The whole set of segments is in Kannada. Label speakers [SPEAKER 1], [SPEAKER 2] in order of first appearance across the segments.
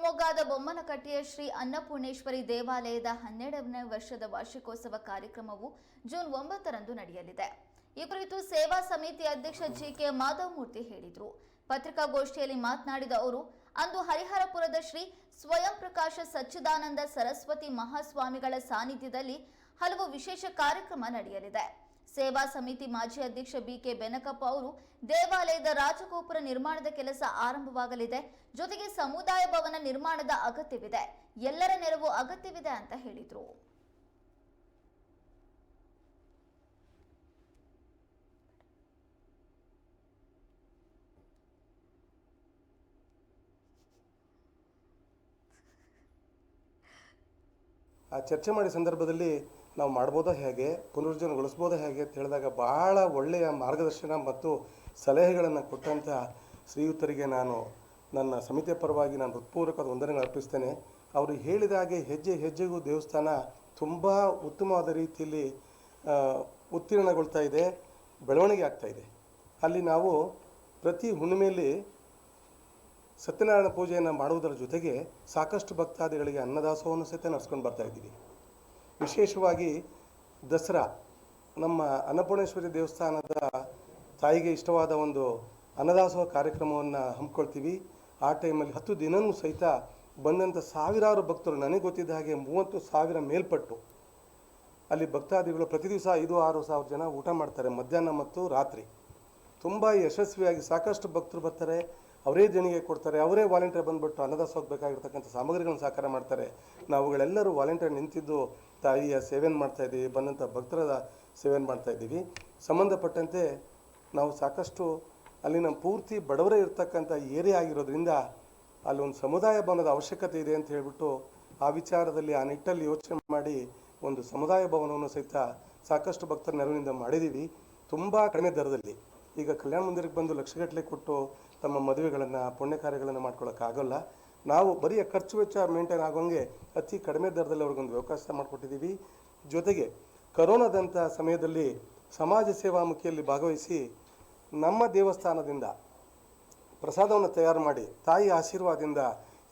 [SPEAKER 1] ಶಿವಮೊಗ್ಗದ ಬೊಮ್ಮನಕಟ್ಟೆಯ ಶ್ರೀ ಅನ್ನಪೂರ್ಣೇಶ್ವರಿ ದೇವಾಲಯದ ಹನ್ನೆರಡನೇ ವರ್ಷದ ವಾರ್ಷಿಕೋತ್ಸವ ಕಾರ್ಯಕ್ರಮವು ಜೂನ್ ಒಂಬತ್ತರಂದು ನಡೆಯಲಿದೆ. ಈ ಕುರಿತು ಸೇವಾ ಸಮಿತಿ ಅಧ್ಯಕ್ಷ ಜಿ ಕೆ ಮಾಧವಮೂರ್ತಿ ಹೇಳಿದರು. ಪತ್ರಿಕಾಗೋಷ್ಠಿಯಲ್ಲಿ ಮಾತನಾಡಿದ ಅವರು, ಅಂದು ಹರಿಹರಪುರದ ಶ್ರೀ ಸ್ವಯಂ ಪ್ರಕಾಶ ಸಚ್ಚಿದಾನಂದ ಸರಸ್ವತಿ ಮಹಾಸ್ವಾಮಿಗಳ ಸಾನ್ನಿಧ್ಯದಲ್ಲಿ ಹಲವು ವಿಶೇಷ ಕಾರ್ಯಕ್ರಮ ನಡೆಯಲಿದೆ. ಸೇವಾ ಸಮಿತಿ ಮಾಜಿ ಅಧ್ಯಕ್ಷ ಬಿಕೆ ಬೆನಕಪ್ಪ ಅವರು ದೇವಾಲಯದ ರಾಜಗೋಪುರ ನಿರ್ಮಾಣದ ಕೆಲಸ ಆರಂಭವಾಗಲಿದೆ. ಜೊತೆಗೆ ಸಮುದಾಯ ಭವನ ನಿರ್ಮಾಣದ ಅಗತ್ಯವಿದೆ. ಎಲ್ಲರ ನೆರವು ಅಗತ್ಯವಿದೆ ಅಂತ ಹೇಳಿದರು.
[SPEAKER 2] ಆ ಚರ್ಚೆ ಮಾಡಿದ ಸಂದರ್ಭದಲ್ಲಿ ನಾವು ಮಾಡ್ಬೋದಾ ಹೇಗೆ ಪುನರುಜ್ಜೀವನಗೊಳಿಸ್ಬೋದಾ ಹೇಗೆ ಅಂತ ಹೇಳಿದಾಗ ಭಾಳ ಒಳ್ಳೆಯ ಮಾರ್ಗದರ್ಶನ ಮತ್ತು ಸಲಹೆಗಳನ್ನು ಕೊಟ್ಟಂಥ ಶ್ರೀಯುತರಿಗೆ ನಾನು ನನ್ನ ಸಮಿತಿಯ ಪರವಾಗಿ ನಾನು ಹೃತ್ಪೂರ್ವಕವಾದ ವಂದನೆಗಳು ಅರ್ಪಿಸ್ತೇನೆ. ಅವರು ಹೇಳಿದ ಹಾಗೆ ಹೆಜ್ಜೆ ಹೆಜ್ಜೆಗೂ ದೇವಸ್ಥಾನ ತುಂಬ ಉತ್ತಮವಾದ ರೀತಿಯಲ್ಲಿ ಉತ್ತೀರ್ಣಗೊಳ್ತಾ ಇದೆ, ಬೆಳವಣಿಗೆ ಆಗ್ತಾ ಇದೆ. ಅಲ್ಲಿ ನಾವು ಪ್ರತಿ ಹುಣ್ಣಿಮೆಯಲ್ಲಿ ಸತ್ಯನಾರಾಯಣ ಪೂಜೆಯನ್ನು ಮಾಡುವುದರ ಜೊತೆಗೆ ಸಾಕಷ್ಟು ಭಕ್ತಾದಿಗಳಿಗೆ ಅನ್ನದಾಸೋಹವನ್ನು ಸಹಿತ ನಡೆಸ್ಕೊಂಡು ಬರ್ತಾ ಇದ್ದೀವಿ. ವಿಶೇಷವಾಗಿ ದಸರಾ, ನಮ್ಮ ಅನ್ನಪೂರ್ಣೇಶ್ವರಿ ದೇವಸ್ಥಾನದ ತಾಯಿಗೆ ಇಷ್ಟವಾದ ಒಂದು ಅನ್ನದಾಸೋಹ ಕಾರ್ಯಕ್ರಮವನ್ನು ಹಮ್ಮಿಕೊಳ್ತೀವಿ. ಆ ಟೈಮಲ್ಲಿ ಹತ್ತು ದಿನವೂ ಸಹಿತ ಬಂದಂಥ ಸಾವಿರಾರು ಭಕ್ತರು, ನನಗೆ ಗೊತ್ತಿದ್ದ ಹಾಗೆ ಮೂವತ್ತು ಸಾವಿರ ಮೇಲ್ಪಟ್ಟು, ಅಲ್ಲಿ ಭಕ್ತಾದಿಗಳು ಪ್ರತಿ ದಿವಸ ಐದು, ಆರು ಸಾವಿರ ಜನ ಊಟ ಮಾಡ್ತಾರೆ ಮಧ್ಯಾಹ್ನ ಮತ್ತು ರಾತ್ರಿ. ತುಂಬ ಯಶಸ್ವಿಯಾಗಿ ಸಾಕಷ್ಟು ಭಕ್ತರು ಬರ್ತಾರೆ. ಅವರೇ ಜನಿಗೆ ಕೊಡ್ತಾರೆ, ಅವರೇ ವಾಲಂಟಿಯರ್ ಬಂದ್ಬಿಟ್ಟು ಅನ್ನದಾಸೋಹಕ್ಕೆ ಬೇಕಾಗಿರ್ತಕ್ಕಂಥ ಸಾಮಗ್ರಿಗಳನ್ನು ಸಹಕಾರ ಮಾಡ್ತಾರೆ. ನಾವುಗಳೆಲ್ಲರೂ ವಾಲಂಟಿಯರ್ ನಿಂತಿದ್ದು ತಾಯಿಯ ಸೇವೆಯನ್ನು ಮಾಡ್ತಾ ಇದ್ದೀವಿ ಬಂದಂಥ ಭಕ್ತರ ಸೇವೆಯನ್ನು ಮಾಡ್ತಾ ಇದ್ದೀವಿ. ಸಂಬಂಧಪಟ್ಟಂತೆ ನಾವು ಸಾಕಷ್ಟು ಅಲ್ಲಿನ ಪೂರ್ತಿ ಬಡವರೇ ಇರ್ತಕ್ಕಂಥ ಏರಿಯಾ ಆಗಿರೋದ್ರಿಂದ ಅಲ್ಲಿ ಒಂದು ಸಮುದಾಯ ಭವನದ ಅವಶ್ಯಕತೆ ಇದೆ ಅಂತ ಹೇಳ್ಬಿಟ್ಟು ಆ ವಿಚಾರದಲ್ಲಿ ಆ ನಿಟ್ಟಲ್ಲಿ ಯೋಚನೆ ಮಾಡಿ ಒಂದು ಸಮುದಾಯ ಭವನವನ್ನು ಸಹಿತ ಸಾಕಷ್ಟು ಭಕ್ತರ ನೆರವಿನಿಂದ ಮಾಡಿದ್ದೀವಿ. ತುಂಬ ಕಡಿಮೆ ದರದಲ್ಲಿ. ಈಗ ಕಲ್ಯಾಣ ಮಂದಿರಕ್ಕೆ ಬಂದು ಲಕ್ಷಗಟ್ಟಲೆ ಕೊಟ್ಟು ತಮ್ಮ ಮದುವೆಗಳನ್ನು ಪುಣ್ಯ ಕಾರ್ಯಗಳನ್ನು ಮಾಡ್ಕೊಳ್ಳೋಕ್ಕಾಗಲ್ಲ ನಾವು ಬರೀ ಖರ್ಚು ವೆಚ್ಚ ಮೇಂಟೈನ್ ಆಗೋಂಗೆ ಅತಿ ಕಡಿಮೆ ದರದಲ್ಲಿ ಅವ್ರಿಗೊಂದು ಅವಕಾಶ ಮಾಡಿಕೊಟ್ಟಿದ್ದೀವಿ. ಜೊತೆಗೆ ಕರೋನಾದಂಥ ಸಮಯದಲ್ಲಿ ಸಮಾಜ ಸೇವಾಮುಖಿಯಲ್ಲಿ ಭಾಗವಹಿಸಿ ನಮ್ಮ ದೇವಸ್ಥಾನದಿಂದ ಪ್ರಸಾದವನ್ನು ತಯಾರು ಮಾಡಿ ತಾಯಿ ಆಶೀರ್ವಾದದಿಂದ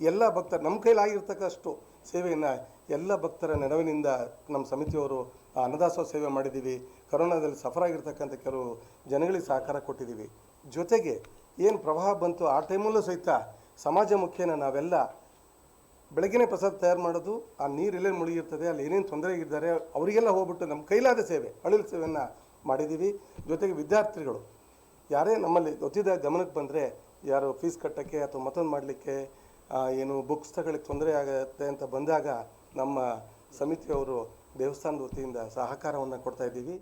[SPEAKER 2] ಎಲ್ಲ ಭಕ್ತರು, ನಮ್ಮ ಕೈಲಾಗಿರ್ತಕ್ಕಷ್ಟು ಸೇವೆಯನ್ನು ಎಲ್ಲ ಭಕ್ತರ ನೆರವಿನಿಂದ ನಮ್ಮ ಸಮಿತಿಯವರು ಅನ್ನದಾಸೋಹ ಸೇವೆ ಮಾಡಿದ್ದೀವಿ. ಕರೋನಾದಲ್ಲಿ ಸಫರ್ ಆಗಿರ್ತಕ್ಕಂಥ ಕೆಲವು ಜನಗಳಿಗೆ ಸಹಕಾರ ಕೊಟ್ಟಿದ್ದೀವಿ. ಜೊತೆಗೆ ಏನು ಪ್ರವಾಹ ಬಂತು, ಆ ಟೈಮಲ್ಲೂ ಸಹಿತ ಸಮಾಜ ಮುಖ್ಯನ ನಾವೆಲ್ಲ ಬೆಳಗ್ಗೆ ಪ್ರಸಾದ ತಯಾರು ಮಾಡೋದು, ಆ ನೀರು ಎಲ್ಲೇನು ಮುಳುಗಿರ್ತದೆ, ಅಲ್ಲಿ ಏನೇನು ತೊಂದರೆ ಆಗಿದ್ದಾರೆ ಅವರಿಗೆಲ್ಲ ಹೋಗ್ಬಿಟ್ಟು ನಮ್ಮ ಕೈಲಾದ ಸೇವೆ, ಅಳಿಲು ಸೇವೆಯನ್ನು ಮಾಡಿದ್ದೀವಿ. ಜೊತೆಗೆ ವಿದ್ಯಾರ್ಥಿಗಳು, ಯಾರೇ ನಮ್ಮಲ್ಲಿ ಗೊತ್ತಿದ್ದ ಗಮನಕ್ಕೆ ಬಂದರೆ, ಯಾರು ಫೀಸ್ ಕಟ್ಟೋಕ್ಕೆ ಅಥವಾ ಮತ್ತೊಂದು ಮಾಡಲಿಕ್ಕೆ ಏನು ಬುಕ್ಸ್ ತಗೊಳ್ಳಿಕ್ಕೆ ತೊಂದರೆ ಆಗುತ್ತೆ ಅಂತ ಬಂದಾಗ ನಮ್ಮ ಸಮಿತಿಯವರು ದೇವಸ್ಥಾನದ ವತಿಯಿಂದ ಸಹಕಾರವನ್ನು ಕೊಡ್ತಾ ಇದ್ದೀವಿ.